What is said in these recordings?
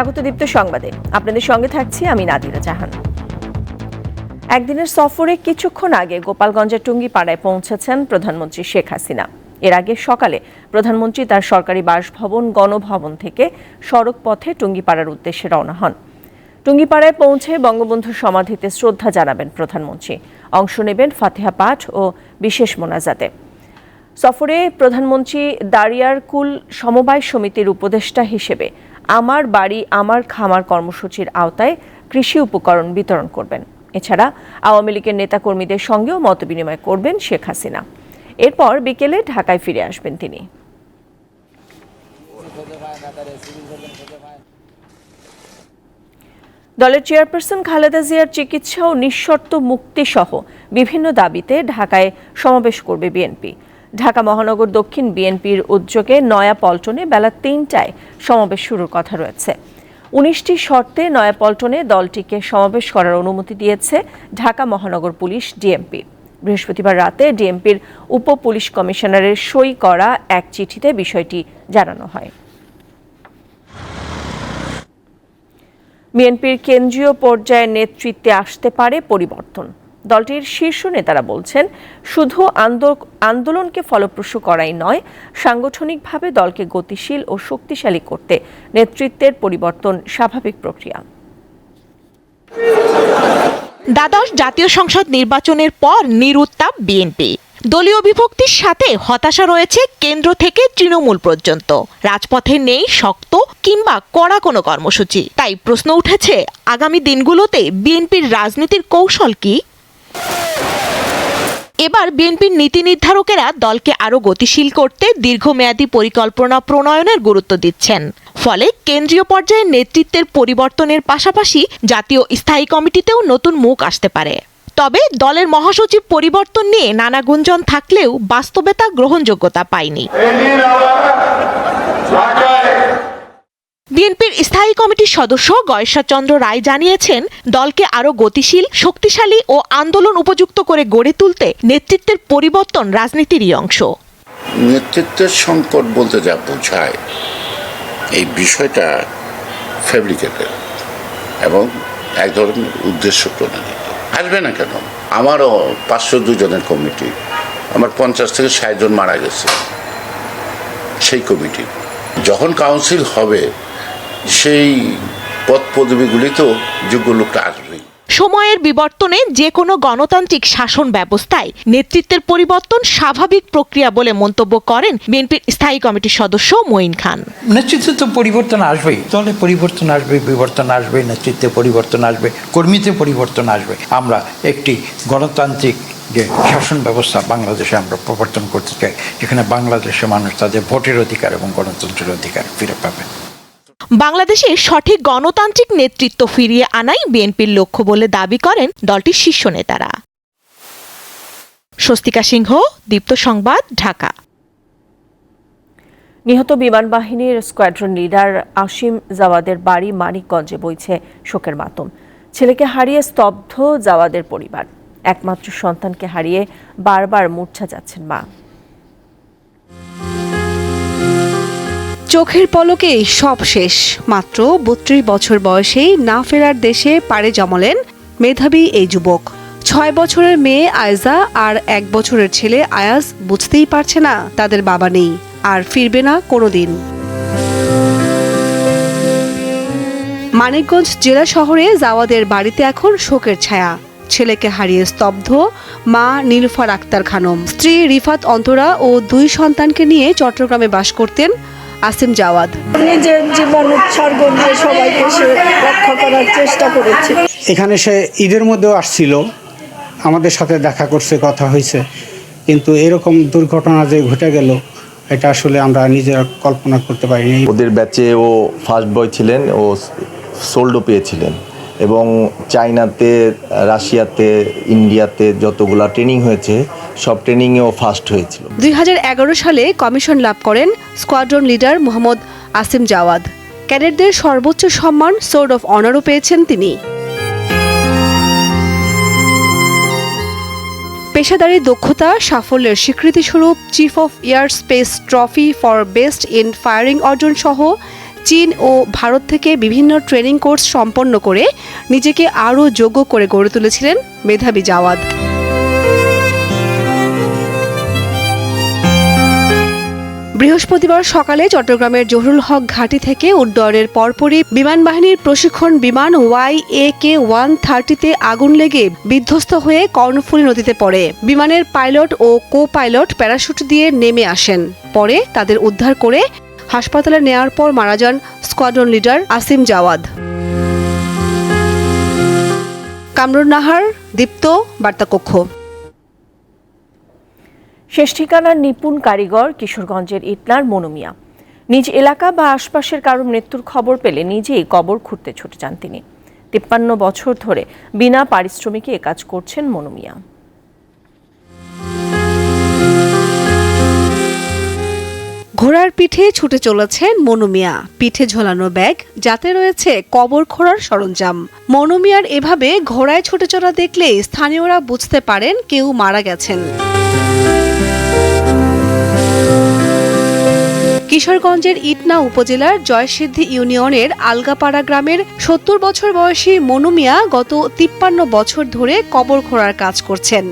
স্বাগত দীপ্ত সংবাদে। আপনাদের সঙ্গে থাকছি আমি নাদিরা জাহান। একদিনের সফরে কিছুক্ষণ আগে গোপালগঞ্জের টুঙ্গিপাড়ায় পৌঁছেছেন প্রধানমন্ত্রী শেখ হাসিনা। এর আগে সকালে প্রধানমন্ত্রী তার সরকারি বাসভবন, গণভবন থেকে সড়ক পথে টুঙ্গিপাড়ার উদ্দেশ্যে রওনা হন। টুঙ্গিপাড়ায় পৌঁছে বঙ্গবন্ধুর সমাধিতে শ্রদ্ধা জানাবেন প্রধানমন্ত্রী। অংশ নেবেন ফাতিহা পাঠ ও বিশেষ মোনাজাতে। সফরে প্রধানমন্ত্রী দারিয়ারকুল সমবায় সমিতির উপদেষ্টা হিসেবে আমার বাড়ি, আমার খামার কর্মসূচির আওতায় কৃষি উপকরণ বিতরণ করবেন। এছাড়া আওয়ামী লীগের নেতাকর্মীদের সঙ্গেও মতবিনিময় করবেন শেখ হাসিনা। এরপর বিকেলে ঢাকায় ফিরে আসবেন তিনি। দলের চেয়ারপারসন খালেদা জিয়ার চিকিৎসা ও নিঃশর্ত মুক্তি সহ বিভিন্ন দাবিতে ঢাকায় সমাবেশ করবে বিএনপি। ঢাকা মহানগর দক্ষিণ বিএনপির উদ্যোগে নয়া পল্টনে বেলা তিনটায় সমাবেশ শুরুর কথা রয়েছে। উনিশটি শর্তে নয়া পল্টনে দলটিকে সমাবেশ করার অনুমতি দিয়েছে ঢাকা মহানগর পুলিশ ডিএমপি। বৃহস্পতিবার রাতে ডিএমপির উপ পুলিশ কমিশনারের সই করা এক চিঠিতে বিষয়টি জানানো হয়। বিএনপির কেন্দ্রীয় পর্যায়ের নেতৃত্বে আসতে পারে পরিবর্তন। দলটির শীর্ষ নেতারা বলছেন, শুধু আন্দোলনকে ফলপ্রসূ করাই নয়, সাংগঠনিকভাবে দলকে গতিশীল ও শক্তিশালী করতে নেতৃত্বের পরিবর্তন স্বাভাবিক প্রক্রিয়া। দ্বাদশ জাতীয় সংসদ নির্বাচনের পর নিরুত্তাপ বিএনপি। দলীয় বিভক্তির সাথে হতাশা রয়েছে কেন্দ্র থেকে তৃণমূল পর্যন্ত। রাজপথে নেই শক্ত কিংবা কড়া কোনো কর্মসূচি। তাই প্রশ্ন উঠেছে, আগামী দিনগুলোতে বিএনপির রাজনীতির কৌশল কি? এবার বিএনপির নীতি নির্ধারকেরা দলকে আরও গতিশীল করতে দীর্ঘমেয়াদী পরিকল্পনা প্রণয়নের গুরুত্ব দিচ্ছেন। ফলে কেন্দ্রীয় পর্যায়ে নেতৃত্বের পরিবর্তনের পাশাপাশি জাতীয় স্থায়ী কমিটিতেও নতুন মুখ আসতে পারে। তবে দলের মহাসচিব পরিবর্তন নিয়ে নানা গুঞ্জন থাকলেও বাস্তবে তা গ্রহণযোগ্যতা পায়নি। বিএনপির স্থায়ী কমিটির সদস্য গয়েশ্বরচন্দ্র রায় জানিয়েছেন, দলকে আরও গতিশীল, শক্তিশালী ও আন্দোলন উপযুক্ত করে গড়ে তুলতে নেতৃত্বের পরিবর্তন রাজনীতিরই অংশ। নেতৃত্বের সংকট বলতে যা বোঝায়, এই বিষয়টা ফ্যাব্রিকেটেড এবং এক ধরনের উদ্দেশ্য প্রণোদিত। আসবে না কেন? আমারও পাঁচশো দুজনের কমিটি, আমার পঞ্চাশ থেকে ষাট জন মারা গেছে সেই কমিটি। যখন কাউন্সিল হবে সেই পদ পদবিগুলিতেও যোগ্য লোকটা আসবেই সময়ের বিবর্তনে যে কোনো গণতান্ত্রিক শাসন ব্যবস্থায় নেতৃত্বের পরিবর্তন স্বাভাবিক প্রক্রিয়া বলে মন্তব্য করেন বিএনপির স্থায়ী কমিটির সদস্য মঈন খান। নেতৃত্বে তো পরিবর্তন আসবেই। দলে পরিবর্তন আসবে বিবর্তন আসবে নেতৃত্বে পরিবর্তন আসবে কর্মীতে পরিবর্তন আসবে। আমরা একটি গণতান্ত্রিক যে শাসন ব্যবস্থা বাংলাদেশে আমরা প্রবর্তন করতে চাই যেখানে বাংলাদেশের মানুষ তাদের ভোটের অধিকার এবং গণতন্ত্রের অধিকার ফিরে পাবে। বাংলাদেশে সঠিক গণতান্ত্রিক নেতৃত্ব ফিরিয়ে আনাই বিএনপির লক্ষ্য বলে দাবি করেন দলটির শীর্ষ নেতারা। স্বস্তিকা সিংহ, দীপ্ত সংবাদ, ঢাকা। নিহত বিমান বাহিনীর স্কোয়াড্রন লিডার আসিম জাওয়াদের বাড়ি মানিকগঞ্জে বইছে শোকের মাতম। ছেলেকে হারিয়ে স্তব্ধ জাওয়াদের পরিবার। একমাত্র সন্তানকে হারিয়ে বারবার মূর্ছা যাচ্ছেন মা। চোখের পলকেই সব শেষ। মাত্র বত্রিশ বছর বয়সেই না ফেরার দেশে পাড়ে জমালেন মেধাবী এই যুবক। ছয় বছরের মেয়ে আয়জা আর এক বছরের ছেলে আয়াজ বুঝতেই পারছে না তাদের বাবা নেই, আর ফিরবে না কোনোদিন। মানিকগঞ্জ জেলা শহরে জাওয়াদের বাড়িতে এখন শোকের ছায়া। ছেলেকে হারিয়ে স্তব্ধ মা নীলফার আক্তার খানম। স্ত্রী রিফাত অন্তরা ও দুই সন্তানকে নিয়ে চট্টগ্রামে বাস করতেন আসিম জাওয়াদ। নিজের জীবন উৎসর্গ দিয়ে সবাইকে সে রক্ষা করার চেষ্টা করেছে। এখানে সে ঈদের মধ্যেও আসছিল আমাদের সাথে দেখা করছে কথা হয়েছে। কিন্তু এরকম দুর্ঘটনা যে ঘটে গেল এটা আসলে আমরা নিজেরা কল্পনা করতে পারিনি। ওদের ব্যাচে ও ফার্স্ট বয় ছিলেন ও সোল্ডও পেয়েছিলেন। এবং চায়নাতে রাশিয়াতে, ইন্ডিয়াতে যতগুলা ট্রেনিং হয়েছে, সব ট্রেনিংয়ে ও ফার্স্ট হয়েছিল। দুই হাজার এগারো সালে কমিশন লাভ করেন স্কোয়াড্রন লিডার মোহাম্মদ আসিম জাওয়াদ। ক্যাডেটদের সর্বোচ্চ সম্মান সোর্ড অফ অনারও পেয়েছেন তিনি। পেশাদারি দক্ষতা, সাফল্যের স্বীকৃতিস্বরূপ chief of air space trophy for best in firing অর্জন সহ চীন ও ভারত থেকে বিভিন্ন ট্রেনিং কোর্স সম্পন্ন করে নিজেকে আরও যোগ্য করে গড়ে তুলেছিলেন মেধাবী জাওয়াদ। বৃহস্পতিবার সকালে চট্টগ্রামের জহুরুল হক ঘাঁটি থেকে উড্ডয়নের পরপরই বিমান বাহিনীর প্রশিক্ষণ বিমান ওয়াই এ কে ওয়ান থার্টিতে আগুন লেগে বিধ্বস্ত হয়ে কর্ণফুলী নদীতে পড়ে। বিমানের পাইলট ও কো পাইলট প্যারাশুট দিয়ে নেমে আসেন। পরে তাদের উদ্ধার করে হাসপাতালে নেওয়ার পর মারা যান স্কোয়াড্রন লিডার আসিম জাওয়াদ। কামরুন নাহার, দীপ্ত, বার্তাকক্ষ। শেষ ঠিকানার নিপুণ কারিগর, কিশোরগঞ্জের ইটনার মনুমিয়া নিজ এলাকা বা আশপাশের কারও মৃত্যুর খবর পেলে নিজেই কবর খুঁড়তে ছুটে যান তিনি। তিপ্পান্ন বছর ধরে বিনা পারিশ্রমিকে কাজ করছেন মনুমিয়া ঘোড়ার পিঠে ছুটে চলেছেন মনুমিয়া পিঠে ঝোলানো ব্যাগ, যাতে রয়েছে কবর খোঁড়ার সরঞ্জাম। মনুমিয়ার এভাবে ঘোড়ায় ছুটে চলা দেখলে স্থানীয়রা বুঝতে পারেন কেউ মারা গেছেন। কিশোরগঞ্জের ইটনা উপজেলার জয়সিদ্ধি ইউনিয়নের আলগাপাড়া গ্রামের সত্তর বছর বয়সী মনুমিয়া গত তিপ্পান্ন বছর ধরে কবর খোঁড়ার কাজ করছেন।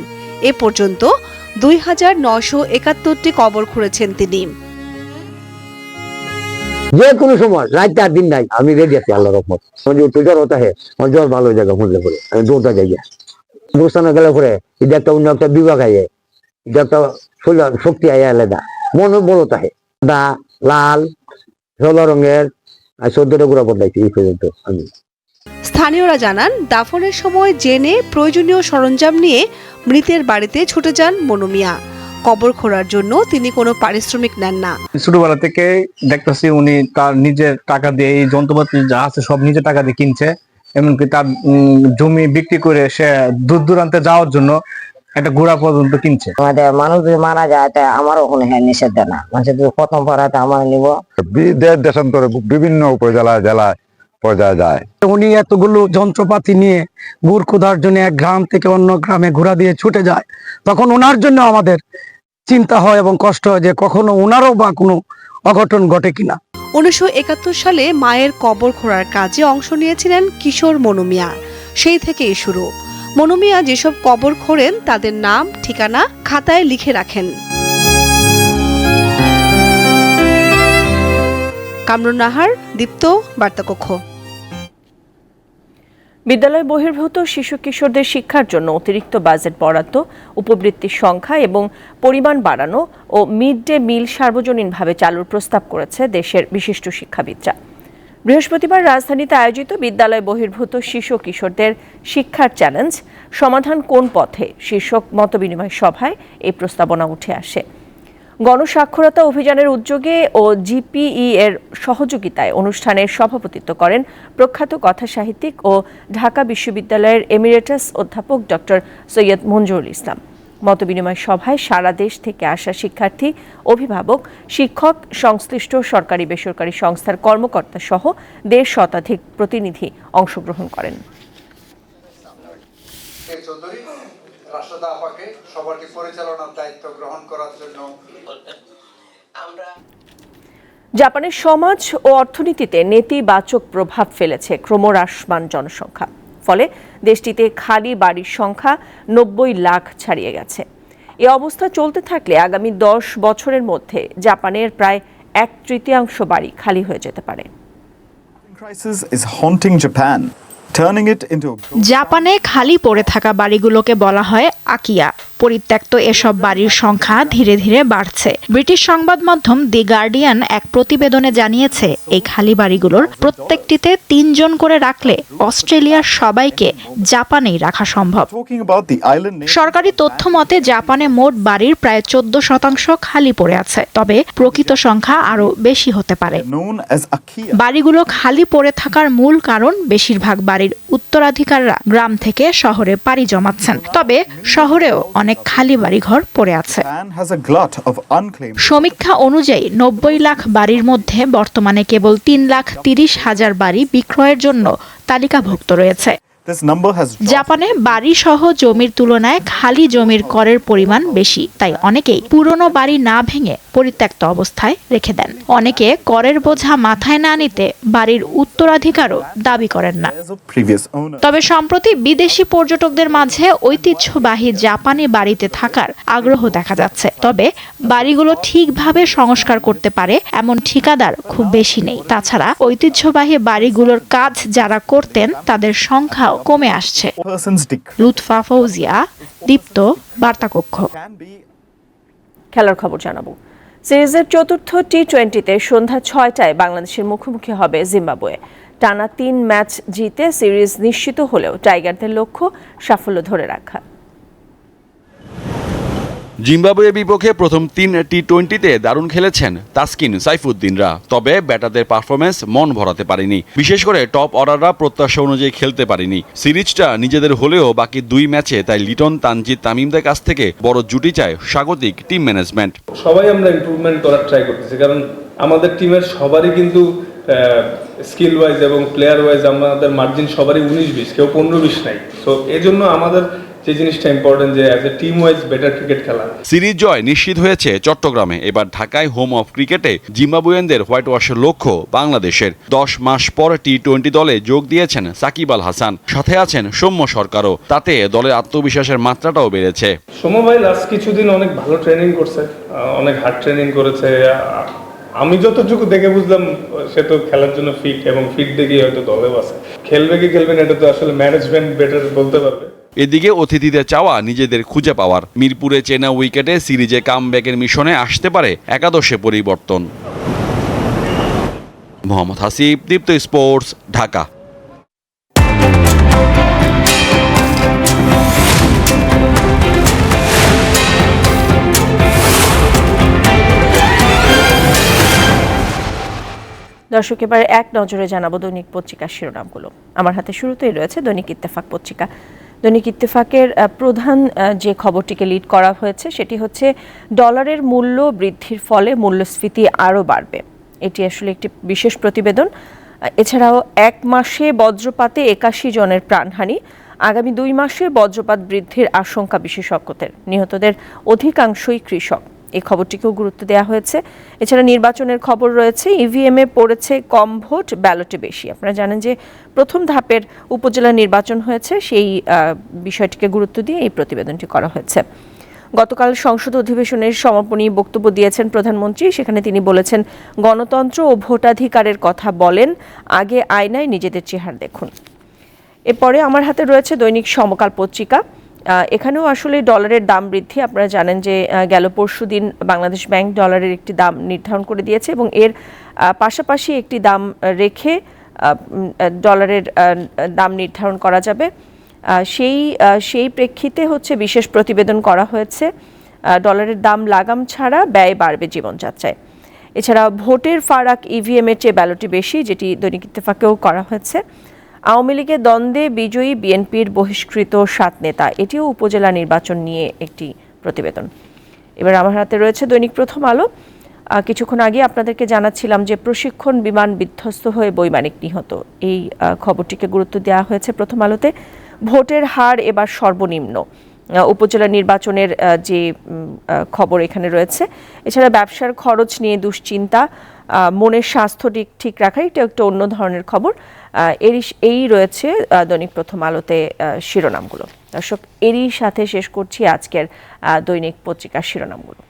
এ পর্যন্ত দুই হাজার নশো একাত্তরটি কবর খুঁড়েছেন তিনি। যে কোনো সময়, রাত আর দিন নাই। আমি রেডি আছি আল্লাহ রহমত। একটু জ্বর হতে হয় আমার জ্বর ভালো জায়গা খুঁজলে পরে। আমি দৌড়টা যাই। বুঝতে গেলে পরে এটা একটা অন্য একটা বিভাগ আয়ে, এটা একটা শক্তি আয়ে আলাদা। মন বড় তাহে দা লাল ষোলো রঙের চোদ্দটা গুড়া বদলাইছি এই পর্যন্ত আমি। স্থানীয়রা জানান, দাফনের সময় জেনে প্রয়োজনীয় সরঞ্জাম নিয়ে মৃতের বাড়িতে ছুটে যান মনুমিয়া কবর খোঁড়ার জন্য তিনি কোনো পারিশ্রমিক নেন না। ছোটবেলা থেকে দেখতেছি উনি তার নিজের টাকা দিয়ে এই যন্ত্রপাতি যা আছে সব নিজের টাকা দিয়ে কিনছে এমনকি তার উম, জমি বিক্রি করে সে দূর দূরান্তে যাওয়ার জন্য একটা ঘোড়া পর্যন্ত কিনছে। আমাদের মানুষ যদি মারা যায় তা আমারও কোনো হ্যাঁ নিষেধ দেয় না। মানুষের যদি প্রথম পড়াতে আমার নিব। দেশ দেশান্তরে বিভিন্ন উপজেলায় জেলায় পর্যায়ে যায়। উনি এতগুলো যন্ত্রপাতি নিয়ে গুড় খোদার জন্য এক গ্রাম থেকে অন্য গ্রামে ঘোরা দিয়ে ছুটে যায়। তখন ওনার জন্য আমাদের চিন্তা হয় এবং কষ্ট হয় যে কখনো ওনারও বা কোনো অঘটন ঘটে কিনা। উনিশশো একাত্তর সালে মায়ের কবর খোঁড়ার কাজে অংশ নিয়েছিলেন কিশোর মনুমিয়া সেই থেকেই শুরু। মনুমিয়া যেসব কবর খোঁড়েন তাদের নাম ঠিকানা খাতায় লিখে রাখেন। কামরুন নাহার দীপ্ত বার্তাকক্ষ। বিদ্যালয় বহির্ভূত শিশু কিশোরদের শিক্ষার জন্য অতিরিক্ত বাজেট বরাদ্দ, উপবৃত্তির সংখ্যা এবং পরিমাণ বাড়ানো ও মিড ডে মিল সার্বজনীনভাবে চালুর প্রস্তাব করেছে দেশের বিশিষ্ট শিক্ষাবিদরা। বৃহস্পতিবার রাজধানীতে আয়োজিত বিদ্যালয় বহির্ভূত শিশু কিশোরদের শিক্ষার চ্যালেঞ্জ, সমাধান কোন পথে শীর্ষক মতবিনিময় সভায় এই প্রস্তাবনা উঠে আসে। গণস্বাক্ষরতা অভিযানের উদ্যোগে ও জিপিই এর সহযোগিতায় অনুষ্ঠানে সভাপতিত্ব করেন প্রখ্যাত কথা সাহিত্যিক ও ঢাকা বিশ্ববিদ্যালয়ের এমিরেটাস অধ্যাপক ডক্টর সৈয়দ মঞ্জুরুল ইসলাম। মতবিনিময় সভায় সারা দেশ থেকে আসা শিক্ষার্থী, অভিভাবক, শিক্ষক, সংশ্লিষ্ট সরকারি বেসরকারি সংস্থার কর্মকর্তা সহ দেড় শতাধিক প্রতিনিধি অংশগ্রহণ করেন। আপাকে সবারকে পরিচালনার দায়িত্ব গ্রহণ করার জন্য। জাপানের সমাজ ও অর্থনীতিতে নেতিবাচক প্রভাব ফেলেছে ক্রমহ্রাসমান জনসংখ্যা। ফলে দেশটিতে খালি বাড়ির সংখ্যা নব্বই লাখ ছাড়িয়ে গেছে। এ অবস্থা চলতে থাকলে আগামী দশ বছরের মধ্যে জাপানের প্রায় এক তৃতীয়াংশ বাড়ি খালি হয়ে যেতে পারে। Crisis is haunting Japan, জাপানে খালি পড়ে থাকা বাড়িগুলোকে বলা হয় আকিয়া। পরিত্যক্ত এসব বাড়ির সংখ্যা ধীরে ধীরে বাড়ছে। ব্রিটিশ সংবাদ মাধ্যম দি গার্ডিয়ান এক প্রতিবেদনে জানিয়েছে এই খালি বাড়িগুলোর প্রত্যেকটিতে তিনজন করে রাখলে অস্ট্রেলিয়ার সবাইকে জাপানেই রাখা সম্ভব। সরকারি তথ্য মতে জাপানে মোট বাড়ির প্রায় চোদ্দ শতাংশ খালি পড়ে আছে। তবে প্রকৃত সংখ্যা আরও বেশি হতে পারে. বাড়িগুলো খালি পড়ে থাকার মূল কারণ বেশিরভাগ বাড়ির উত্তরাধিকাররা গ্রাম থেকে শহরে পাড়ি জমাচ্ছেন। তবে শহরেও অনেক খালি বাড়িঘর পড়ে আছে। সমীক্ষা অনুযায়ী নব্বই লাখ বাড়ির মধ্যে বর্তমানে কেবল তিন লাখ তিরিশ হাজার বাড়ি বিক্রয়ের জন্য তালিকাভুক্ত রয়েছে। জাপানে বাড়ি সহ জমির তুলনায় খালি জমির করের পরিমাণ বেশি তাই অনেকেই পুরনো বাড়ি না ভেঙে পরিত্যক্ত অবস্থায় রেখে দেন। অনেকে করের বোঝা মাথায় না নিতে বাড়ির উত্তরাধিকারও দাবি করেন না। তবে সম্প্রতি বিদেশি পর্যটকদের মাঝে ঐতিহ্যবাহী জাপানি বাড়িতে থাকার আগ্রহ দেখা যাচ্ছে। তবে বাড়িগুলো ঠিকভাবে সংস্কার করতে পারে এমন ঠিকাদার খুব বেশি নেই। তাছাড়া ঐতিহ্যবাহী বাড়িগুলোর কাজ যারা করতেন তাদের সংখ্যাও কমে আসছে। লুৎফা ফৌজিয়া দীপ্ত বার্তাকক্ষ। কক্ষ খেলার খবর জানাব। সিরিজের চতুর্থ টি টোয়েন্টিতে সন্ধ্যা ছয়টায় বাংলাদেশের মুখোমুখি হবে জিম্বাবুয়ে। টানা তিন ম্যাচ জিতে সিরিজ নিশ্চিত হলেও টাইগারদের লক্ষ্য সাফল্য ধরে রাখা। জিম্বাবুয়ের বিপক্ষে প্রথম তিন টি টোয়েন্টিতে দারুণ খেলেছেন তাসকিন সাইফুদ্দিনরা, তবে ব্যাটারদের পারফরমেন্স মন ভরাতে পারেনি। বিশেষ করে টপ অর্ডাররা প্রত্যাশা অনুযায়ী খেলতে পারেনি। সিরিজটা নিজেদের হলেও বাকি দুই ম্যাচে তাই লিটন তানজিদ তামিমদের কাছ থেকে বড় জুটি চায় স্বাগতিক টিম ম্যানেজমেন্ট। সবাই আমরা ইমপ্রুভমেন্ট করার ট্রাই করতেছি, কারণ আমাদের টিমের সবারই কিন্তু স্কিল ওয়াইজ এবং প্লেয়ার ওয়াইজ আমাদের মার্জিন সবারই উনিশ বিশ কেউ পনেরো বিশ নাই। সো এজন্য আমাদের যে জিনিসটা ইম্পর্টেন্ট যে as a team wise better cricket খেলা। সিরিজ জয় নিশ্চিত হয়েছে চট্টগ্রামে। এবার ঢাকায় হোম অফ ক্রিকেটে জিম্বাবুয়ানদের হোয়াইট ওয়াশের লক্ষ্য বাংলাদেশের। দশ মাস পর টি টোয়েন্টি দলে যোগ দিয়েছেন সাকিব আল হাসান। সাথে আছেন সৌম্য সরকারও। তাতে দলের আত্মবিশ্বাসের মাত্রাটাও বেড়েছে। সোমা ভাই লাস্ট কিছুদিন অনেক ভালো ট্রেনিং করছে অনেক হার্ড ট্রেনিং করেছে। আমি যতটুকু দেখে বুঝলাম সে তো খেলার জন্য ফিট এবং ফিট দেখে হয়তো দলেও আছে। খেলবে কি খেলবে না এটা তো আসলে ম্যানেজমেন্ট বেটার বলতে পারবে। এদিকে অতিথিদের চাওয়া নিজেদের খুঁজে পাওয়ার। মিরপুরে চেনা উইকেটে সিরিজে কাম কামব্যাকের মিশনে আসতে পারে একাদশে পরিবর্তন। মোহাম্মদ হাসিব, দীপ্ত স্পোর্টস, ঢাকা। দর্শক, এবার এক নজরে জানাব দৈনিক পত্রিকার শিরোনামগুলো। আমার হাতে শুরুতেই রয়েছে দৈনিক ইত্তেফাক পত্রিকা। দৈনিক ইত্তেফাকের প্রধান যে খবরটিকে লিড করা হয়েছে সেটি হচ্ছে ডলারের মূল্য বৃদ্ধির ফলে মূল্যস্ফীতি আরও বাড়বে। এটি আসলে একটি বিশেষ প্রতিবেদন। এছাড়াও এক মাসে বজ্রপাতে একাশি জনের প্রাণহানি। আগামী দুই মাসে বজ্রপাত বৃদ্ধির আশঙ্কা বিশেষজ্ঞদের। নিহতদের অধিকাংশই কৃষক। এই খবরটিকেও গুরুত্ব দেওয়া হয়েছে। এছাড়া নির্বাচনের খবর রয়েছে ইভিএম এ পড়েছে কম ভোট, ব্যালটে বেশি। আপনারা জানেন যে প্রথম ধাপের উপজেলা নির্বাচন হয়েছে, সেই বিষয়টিকে গুরুত্ব দিয়ে এই প্রতিবেদনটি করা হয়েছে। গতকাল সংসদ অধিবেশনের সমাপনী বক্তব্য দিয়েছেন প্রধানমন্ত্রী। সেখানে তিনি বলেছেন, গণতন্ত্র ও ভোটাধিকারের কথা বলেন, আগে আয়নায় নিজেদের চেহারা দেখুন। এরপরে আমার হাতে রয়েছে দৈনিক সমকাল পত্রিকা। এখানেও আসলে ডলারের দাম বৃদ্ধি। আপনারা জানেন যে গেল পরশু দিন বাংলাদেশ ব্যাংক ডলারের একটি দাম নির্ধারণ করে দিয়েছে এবং এর পাশাপাশি একটি দাম রেখে ডলারের দাম নির্ধারণ করা যাবে। সেই সেই প্রেক্ষিতে হচ্ছে বিশেষ প্রতিবেদন করা হয়েছে ডলারের দাম লাগাম ছাড়া ব্যয় বাড়বে জীবনযাত্রায়। এছাড়া ভোটের ফারাক ইভিএম এর চেয়ে ব্যালটটি বেশি, যেটি দৈনিক ইত্তেফাকেও করা হয়েছে। আওয়ামী লীগের দ্বন্দ্বে বিজয়ী বিএনপির বহিষ্কৃত সাত নেতা। এটিও উপজেলা নির্বাচন নিয়ে একটি প্রতিবেদন। এবার আমার হাতে রয়েছে দৈনিক প্রথম আলো। কিছুক্ষণ আগে আপনাদেরকে জানাচ্ছিলাম যে প্রশিক্ষণ বিমান বিধ্বস্ত হয়ে বৈমানিক নিহত। এই খবরটিকে গুরুত্ব দেওয়া হয়েছে প্রথম আলোতে। ভোটের হার এবার সর্বনিম্ন। উপজেলা নির্বাচনের যে খবর এখানে রয়েছে। এছাড়া ব্যবসার খরচ নিয়ে দুশ্চিন্তা। মনের স্বাস্থ্য ঠিক ঠিক রাখা, এটা একটা অন্য ধরনের খবর। এরই এই রয়েছে দৈনিক প্রথম আলোতে শিরোনামগুলো। দর্শক, এরই সাথে শেষ করছি আজকের দৈনিক পত্রিকার শিরোনামগুলো।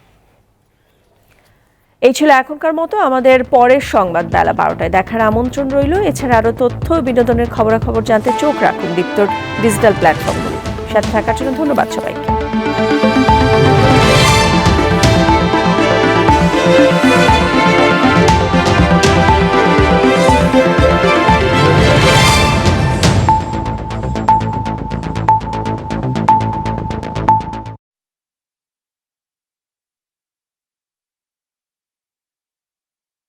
এই ছিল এখনকার মতো, আমাদের পরের সংবাদ বেলা বারোটায় দেখার আমন্ত্রণ রইল। এছাড়া আরও তথ্য বিনোদনের খবরাখবর জানতে চোখ রাখুন দীপ্তর ডিজিটাল প্ল্যাটফর্মগুলি। সাথে থাকার জন্য ধন্যবাদ সবাইকে।